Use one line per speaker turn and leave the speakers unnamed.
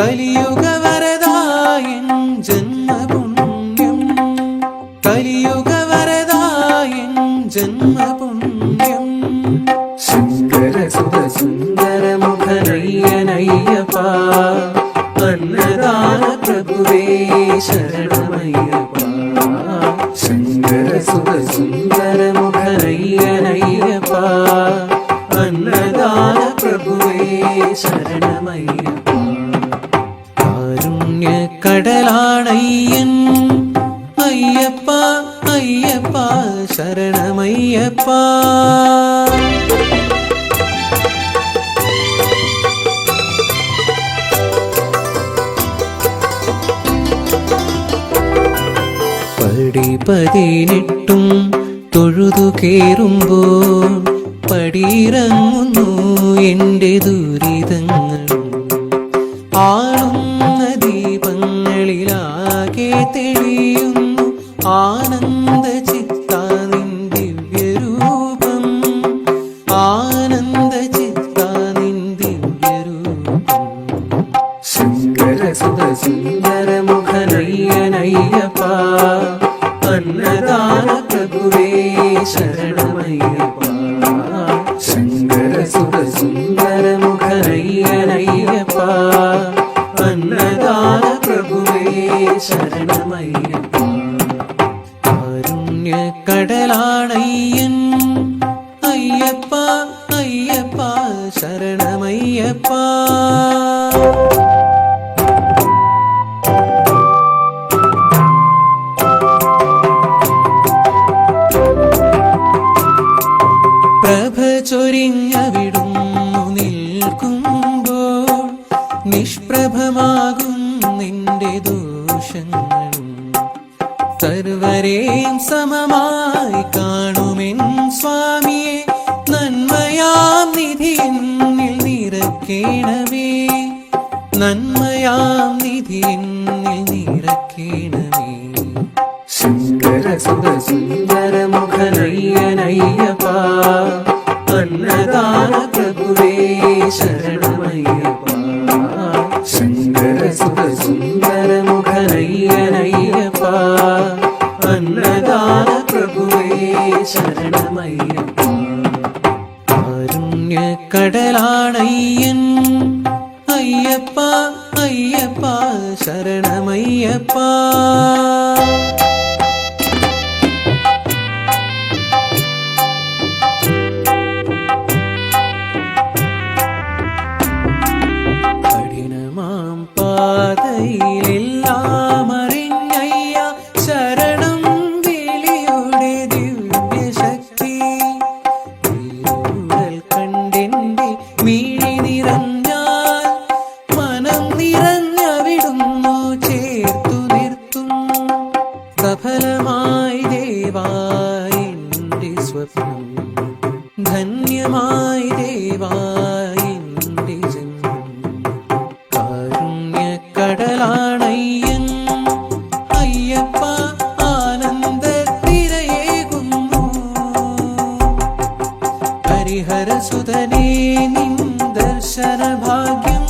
കലിയുഗ വരദായൻ ജന്മപുണ്യം കലിയുഗ വരദായൻ ജന്മപുണ്യം സുന്ദര സുത സുന്ദര മുഖനയ്യനയ്യപ്പ അന്നദാന പ്രഭുവേ ശരണമയ്യപ്പ സുന്ദര സുത സുന്ദര മുഖനയ്യനയ്യപ്പ അന്നദാന പ്രഭുവേ ശരണമയ്യപ്പ കടലാണയ്യൻ. അയ്യപ്പ അയ്യപ്പ ശരണമയ്യപ്പ. പടി പതിനെട്ടും തൊഴുതു കേറുമ്പോൾ പടിയിറങ്ങുന്നു എന്റെ ദുരിതങ്ങളും. ആളുന്ന ആനന്ദ ദിവ്യരൂപം. ആനന്ദ ചിത്താനിൻ ദിവ്യരൂപം. സുന്ദര മുഖനയ്യനയ്യപ്പ അന്നദാന പ്രഭുവേ ശരണമയ്യപ്പ. ശങ്കര സുത സുന്ദര കാരുണ്യക്കടലാണയ്യൻ അയ്യപ്പ അയ്യപ്പ ശരണമയ്യപ്പ. പ്രഭ ചൊരിഞ്ഞവിടുന്നു നിൽക്കുമ്പോൾ നിഷ്പ്രഭമാകും നിന്റെ ദോഷങ്ങളും സർവരെയും സമമായി കാണുമെൻ സ്വാമിയെ. നന്മയാം നിധി എന്നിൽ നിറക്കേണമേ. നന്മയാം നിധി എന്നിൽ നിറക്കേണമേ. സുന്ദര സുത അന്നദാന പ്രഭുവേ ശരണമയ്യപ്പ കാരുണ്യക്കടലാണയ്യൻ അയ്യപ്പ അയ്യപ്പ ശരണമയ്യപ്പ സഫലമായി ദേവായി എന്റെ സ്വപ്നം. ധന്യമായി ദേവായി എന്റെ ജന്മം. കാരുണ്യക്കടലാണയ്യൻ. അയ്യപ്പ ആനന്ദത്തിരയേകുന്നു. ഹരിഹരസുതനേ നിൻ ദർശന ഭാഗ്യം